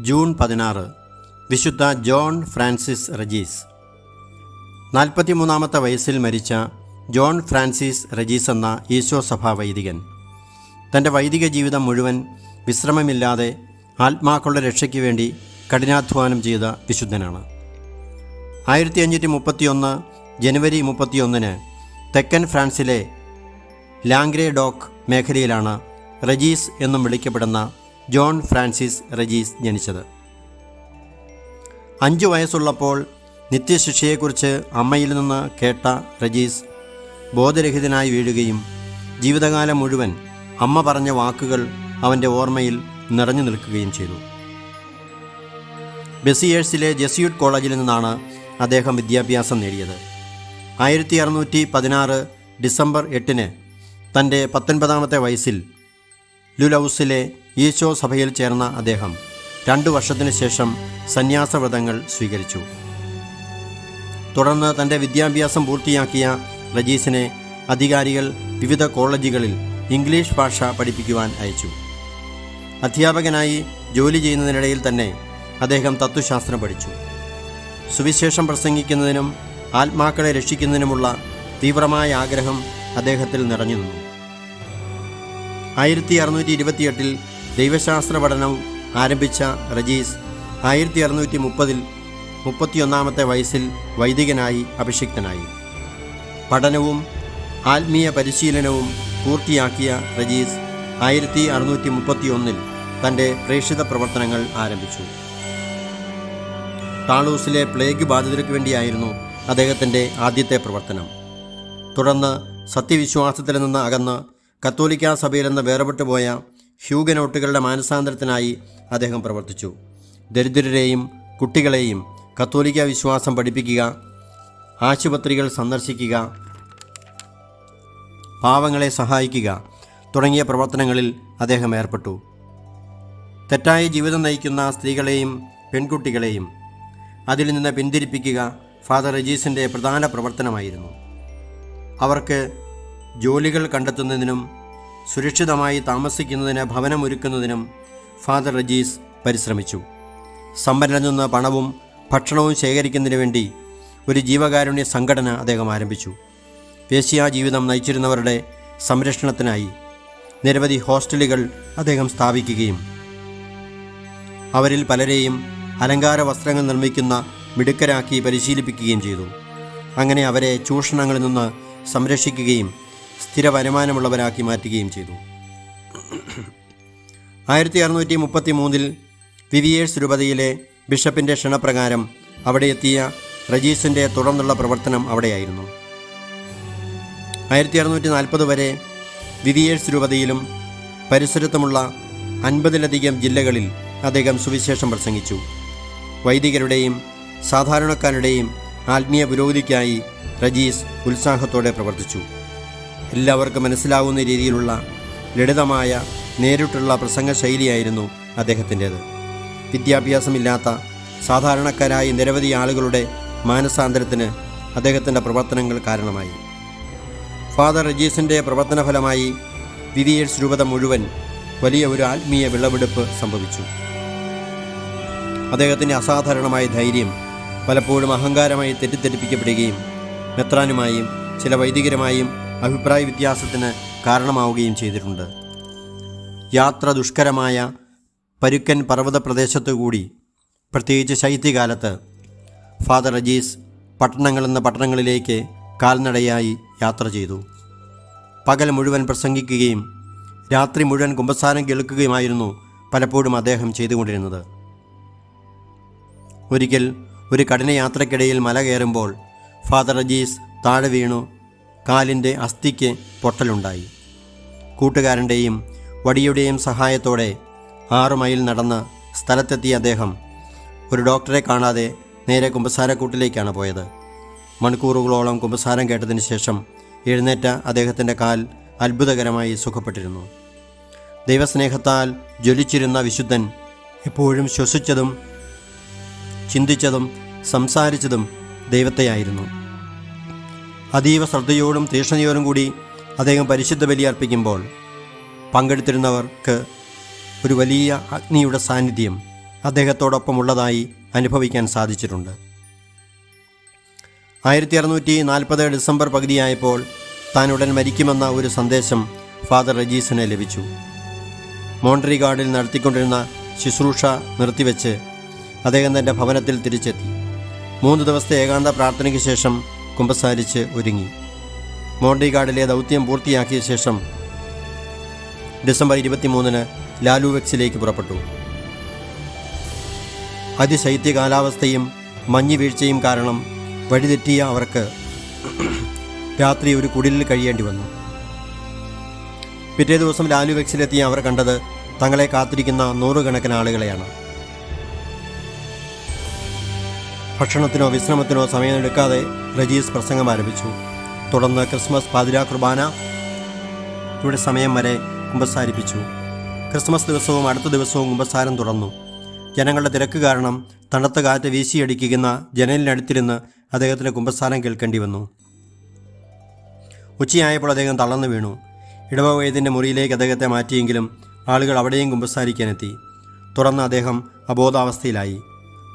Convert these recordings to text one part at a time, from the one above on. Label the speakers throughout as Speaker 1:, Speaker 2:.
Speaker 1: June പതിനാറ് വിശുദ്ധ John Francis റജീസ്. നാൽപ്പത്തിമൂന്നാമത്തെ വയസ്സിൽ മരിച്ച ജോൺ ഫ്രാൻസിസ് റജീസ് എന്ന ഈശോ സഭാ വൈദികൻ. തന്റെ വൈദിക ജീവിതം മുഴുവൻ വിശ്രമമില്ലാതെ ആത്മാക്കളുടെ രക്ഷയ്ക്ക് വേണ്ടി കഠിനാധ്വാനം ചെയ്ത വിശുദ്ധനാണ്. ആയിരത്തി അഞ്ഞൂറ്റി മുപ്പത്തിയൊന്ന് ജനുവരി മുപ്പത്തിയൊന്നിന് തെക്കൻ ഫ്രാൻസിലെ ലാംഗ്രേ ഡോക്ക് മേഖലയിലാണ് റജീസ് എന്നും വിളിക്കപ്പെടുന്ന ജോൺ ഫ്രാൻസിസ് റജീസ് ജനിച്ചത്. അഞ്ചു വയസ്സുള്ളപ്പോൾ നിത്യശിക്ഷയെക്കുറിച്ച് അമ്മയിൽ നിന്ന് കേട്ട റജീസ് ബോധരഹിതനായി വീഴുകയും ജീവിതകാലം മുഴുവൻ അമ്മ പറഞ്ഞ വാക്കുകൾ അവന്റെ ഓർമ്മയിൽ നിറഞ്ഞു നിൽക്കുകയും ചെയ്തു. ബെസിയേഴ്സിലെ ജെസ്യൂട്ട് കോളേജിൽ നിന്നാണ് അദ്ദേഹം വിദ്യാഭ്യാസം നേടിയത്. ആയിരത്തി അറുന്നൂറ്റി പതിനാറ് ഡിസംബർ എട്ടിന് തന്റെ പത്തൊൻപതാമത്തെ വയസ്സിൽ ലുലൗസിലെ ഈശോ സഭയിൽ ചേർന്ന അദ്ദേഹം രണ്ടു വർഷത്തിനു ശേഷം സന്യാസവ്രതങ്ങൾ സ്വീകരിച്ചു. തുടർന്ന് തന്റെ വിദ്യാഭ്യാസം പൂർത്തിയാക്കിയ റജീസിനെ അധികാരികൾ വിവിധ കോളേജുകളിൽ ഇംഗ്ലീഷ് ഭാഷ പഠിപ്പിക്കുവാൻ അയച്ചു. അധ്യാപകനായി ജോലി ചെയ്യുന്നതിനിടയിൽ തന്നെ അദ്ദേഹം തത്വശാസ്ത്രം പഠിച്ചു. സുവിശേഷം പ്രസംഗിക്കുന്നതിനും ആത്മാക്കളെ രക്ഷിക്കുന്നതിനുമുള്ള തീവ്രമായ ആഗ്രഹം അദ്ദേഹത്തിൽ നിറഞ്ഞു നിന്നു. ആയിരത്തി അറുന്നൂറ്റി ഇരുപത്തിയെട്ടിൽ ദൈവശാസ്ത്ര പഠനം ആരംഭിച്ച റജീസ് ആയിരത്തി അറുന്നൂറ്റി മുപ്പതിൽ മുപ്പത്തിയൊന്നാമത്തെ വയസ്സിൽ വൈദികനായി അഭിഷിക്തനായി. പഠനവും ആത്മീയ പരിശീലനവും പൂർത്തിയാക്കിയ റജീസ് ആയിരത്തി അറുന്നൂറ്റി മുപ്പത്തിയൊന്നിൽ തന്റെ പ്രേക്ഷിത പ്രവർത്തനങ്ങൾ ആരംഭിച്ചു. താളൂസിലെ പ്ലേഗ് ബാധിതർക്ക് വേണ്ടിയായിരുന്നു അദ്ദേഹത്തിന്റെ ആദ്യത്തെ പ്രവർത്തനം. തുടർന്ന് സത്യവിശ്വാസത്തിൽ നിന്ന് അകന്ന് കത്തോലിക്കാ സഭയിൽ നിന്ന് വേർപെട്ടു പോയ ഹ്യൂഗനോട്ടുകളുടെ മാനസാന്തരത്തിനായി അദ്ദേഹം പ്രവർത്തിച്ചു. ദരിദ്രരെയും കുട്ടികളെയും കത്തോലിക്ക വിശ്വാസം പഠിപ്പിക്കുക ആശുപത്രികൾ സന്ദർശിക്കുക പാവങ്ങളെ സഹായിക്കുക തുടങ്ങിയ പ്രവർത്തനങ്ങളിൽ അദ്ദേഹം ഏർപ്പെട്ടു. തെറ്റായ ജീവിതം നയിക്കുന്ന സ്ത്രീകളെയും പെൺകുട്ടികളെയും അതിൽ നിന്ന് പിന്തിരിപ്പിക്കുക ഫാദർ റജീസിന്റെ പ്രധാന പ്രവർത്തനമായിരുന്നു. അവർക്ക് ജോലികൾ കണ്ടെത്തുന്നതിനും സുരക്ഷിതമായി താമസിക്കുന്നതിന് ഭവനമൊരുക്കുന്നതിനും ഫാദർ റജീസ് പരിശ്രമിച്ചു. സമ്പന്നരിൽ നിന്ന് പണവും ഭക്ഷണവും ശേഖരിക്കുന്നതിന് വേണ്ടി ഒരു ജീവകാരുണ്യ സംഘടന അദ്ദേഹം ആരംഭിച്ചു. വേശ്യാ ജീവിതം നയിച്ചിരുന്നവരുടെ സംരക്ഷണത്തിനായി നിരവധി ഹോസ്റ്റലുകൾ അദ്ദേഹം സ്ഥാപിക്കുകയും അവരിൽ പലരെയും അലങ്കാര വസ്ത്രങ്ങൾ നിർമ്മിക്കുന്ന മിടുക്കരാക്കി പരിശീലിപ്പിക്കുകയും ചെയ്തു. അങ്ങനെ അവരെ ചൂഷണങ്ങളിൽ നിന്ന് സംരക്ഷിക്കുകയും സ്ഥിര വരുമാനമുള്ളവരാക്കി മാറ്റുകയും ചെയ്തു. ആയിരത്തി അറുന്നൂറ്റി മുപ്പത്തി മൂന്നിൽ വിവിയേഴ്സ് രൂപതയിലെ ബിഷപ്പിന്റെ ക്ഷണപ്രകാരം അവിടെ എത്തിയ റജീസിന്റെ തുടർന്നുള്ള പ്രവർത്തനം അവിടെയായിരുന്നു. ആയിരത്തി അറുന്നൂറ്റി നാൽപ്പത് വരെ വിവിയേഴ്സ് രൂപതയിലും പരിസരത്തുമുള്ള അൻപതിലധികം ജില്ലകളിൽ അദ്ദേഹം സുവിശേഷം പ്രസംഗിച്ചു. വൈദികരുടെയും സാധാരണക്കാരുടെയും ആത്മീയ പുരോഗതിക്കായി റജീസ് ഉത്സാഹത്തോടെ പ്രവർത്തിച്ചു. എല്ലാവർക്കും മനസ്സിലാവുന്ന രീതിയിലുള്ള ലളിതമായ നേരിട്ടുള്ള പ്രസംഗ ശൈലിയായിരുന്നു അദ്ദേഹത്തിന്റേത്. വിദ്യാഭ്യാസമില്ലാത്ത സാധാരണക്കാരായ നിരവധി ആളുകളുടെ മാനസാന്തരത്തിന് അദ്ദേഹത്തിന്റെ പ്രവർത്തനങ്ങൾ കാരണമായി. ഫാദർ റജീസിന്റെ പ്രവർത്തന ഫലമായി വിവിയേഴ്സ് രൂപത മുഴുവൻ വലിയ ഒരു ആത്മീയ വിളവെടുപ്പ് സംഭവിച്ചു. അദ്ദേഹത്തിന്റെ അസാധാരണമായ ധൈര്യം പലപ്പോഴും അഹങ്കാരമായി തെറ്റിദ്ധരിപ്പിക്കപ്പെടുകയും മെത്രാനുമായും ചില വൈദികരുമായും അഭിപ്രായ വ്യത്യാസത്തിന് കാരണമാവുകയും ചെയ്തിട്ടുണ്ട്. യാത്ര ദുഷ്കരമായ പരുക്കൻ പർവത പ്രദേശത്തു കൂടി പ്രത്യേകിച്ച് ശൈത്യകാലത്ത് ഫാദർ അജീസ് പട്ടണങ്ങൾ എന്ന പട്ടണങ്ങളിലേക്ക് കാൽനടയായി യാത്ര ചെയ്തു. പകൽ മുഴുവൻ പ്രസംഗിക്കുകയും രാത്രി മുഴുവൻ കുമ്പസാരം കേൾക്കുകയുമായിരുന്നു പലപ്പോഴും അദ്ദേഹം ചെയ്തുകൊണ്ടിരുന്നത്. ഒരിക്കൽ ഒരു കഠിന യാത്രക്കിടയിൽ മല കയറുമ്പോൾ ഫാദർ അജീസ് താഴെ വീണു കാലിന്റെ അസ്ഥിക്ക് പൊട്ടലുണ്ടായി. കൂട്ടുകാരന്റെയും വടിയുടെയും സഹായത്തോടെ ആറു മൈൽ നടന്ന് സ്ഥലത്തെത്തിയ അദ്ദേഹം ഒരു ഡോക്ടറെ കാണാതെ നേരെ കുമ്പസാരക്കൂട്ടിലേക്കാണ് പോയത്. മണിക്കൂറുകളോളം കുമ്പസാരം കേട്ടതിന് ശേഷം എഴുന്നേറ്റ അദ്ദേഹത്തിന്റെ കാൽ അത്ഭുതകരമായി സുഖപ്പെട്ടിരുന്നു. ദൈവസ്നേഹത്താൽ ജ്വലിച്ചിരുന്ന വിശുദ്ധൻ എപ്പോഴും ശ്വസിച്ചതും ചിന്തിച്ചതും സംസാരിച്ചതും ദൈവത്തെയായിരുന്നു. അതീവ ശ്രദ്ധയോടും തീക്ഷ്ണതയോടും കൂടി അദ്ദേഹം പരിശുദ്ധ ബലി അർപ്പിക്കുമ്പോൾ പങ്കെടുത്തിരുന്നവർക്ക് ഒരു വലിയ അഗ്നിയുടെ സാന്നിധ്യം അദ്ദേഹത്തോടൊപ്പമുള്ളതായി അനുഭവിക്കാൻ സാധിച്ചിട്ടുണ്ട്. ആയിരത്തി അറുന്നൂറ്റി നാൽപ്പത് ഡിസംബർ പകുതിയായപ്പോൾ താൻ ഉടൻ മരിക്കുമെന്ന ഒരു സന്ദേശം ഫാദർ റജീസിന് ലഭിച്ചു. മോണ്ടറി ഗാർഡിൽ നടത്തിക്കൊണ്ടിരുന്ന ശുശ്രൂഷ നിർത്തിവെച്ച് അദ്ദേഹം തന്റെ ഭവനത്തിൽ തിരിച്ചെത്തി. മൂന്ന് ദിവസത്തെ ഏകാന്ത പ്രാർത്ഥനയ്ക്ക് ശേഷം കുമ്പസാരിച്ച് ഒരുങ്ങി. മോണ്ട്രി ഗാർഡിലെ ദൗത്യം പൂർത്തിയാക്കിയ ശേഷം ഡിസംബർ ഇരുപത്തിമൂന്നിന് ലാലുവെക്സിലേക്ക് പുറപ്പെട്ടു. അതിശൈത്യ കാലാവസ്ഥയും മഞ്ഞുവീഴ്ചയും കാരണം വഴിതെറ്റിയ അവർക്ക് രാത്രി ഒരു കുടിലിൽ കഴിയേണ്ടി വന്നു. പിറ്റേ ദിവസം ലാലുവെക്സിലെത്തിയ അവർ കണ്ടത് തങ്ങളെ കാത്തിരിക്കുന്ന നൂറുകണക്കിന് ആളുകളെയാണ്. ഭക്ഷണത്തിനോ വിശ്രമത്തിനോ സമയമെടുക്കാതെ റജീസ് പ്രസംഗം ആരംഭിച്ചു. തുടർന്ന് ക്രിസ്മസ് പാതിരാ കുർബാന ഇവിടെ സമയം വരെ കുമ്പസാരിപ്പിച്ചു. ക്രിസ്മസ് ദിവസവും അടുത്ത ദിവസവും കുമ്പസാരം തുടർന്നു. ജനങ്ങളുടെ തിരക്ക് കാരണം തണുത്ത കാറ്റ് വീശിയടിക്കുന്ന ജനലിനടുത്തിരുന്ന് അദ്ദേഹത്തിന് കുമ്പസാരം കേൾക്കേണ്ടി വന്നു. ഉച്ചയായപ്പോൾ അദ്ദേഹം തളർന്നു വീണു. ഇടവവയതിന്റെ മുറിയിലേക്ക് അദ്ദേഹത്തെ മാറ്റിയെങ്കിലും ആളുകൾ അവിടെയും കുമ്പസാരിക്കാനെത്തി. തുടർന്ന് അദ്ദേഹം അബോധാവസ്ഥയിലായി.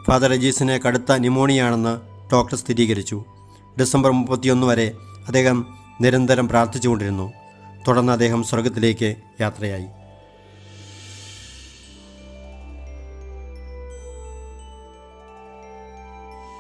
Speaker 1: ഫാദർ രജീസിന് കടുത്ത ന്യൂമോണിയാണെന്ന് ഡോക്ടർ സ്ഥിരീകരിച്ചു. ഡിസംബർ മുപ്പത്തിയൊന്ന് വരെ അദ്ദേഹം നിരന്തരം പ്രാർത്ഥിച്ചുകൊണ്ടിരുന്നു. തുടർന്ന് അദ്ദേഹം സ്വർഗത്തിലേക്ക് യാത്രയായി.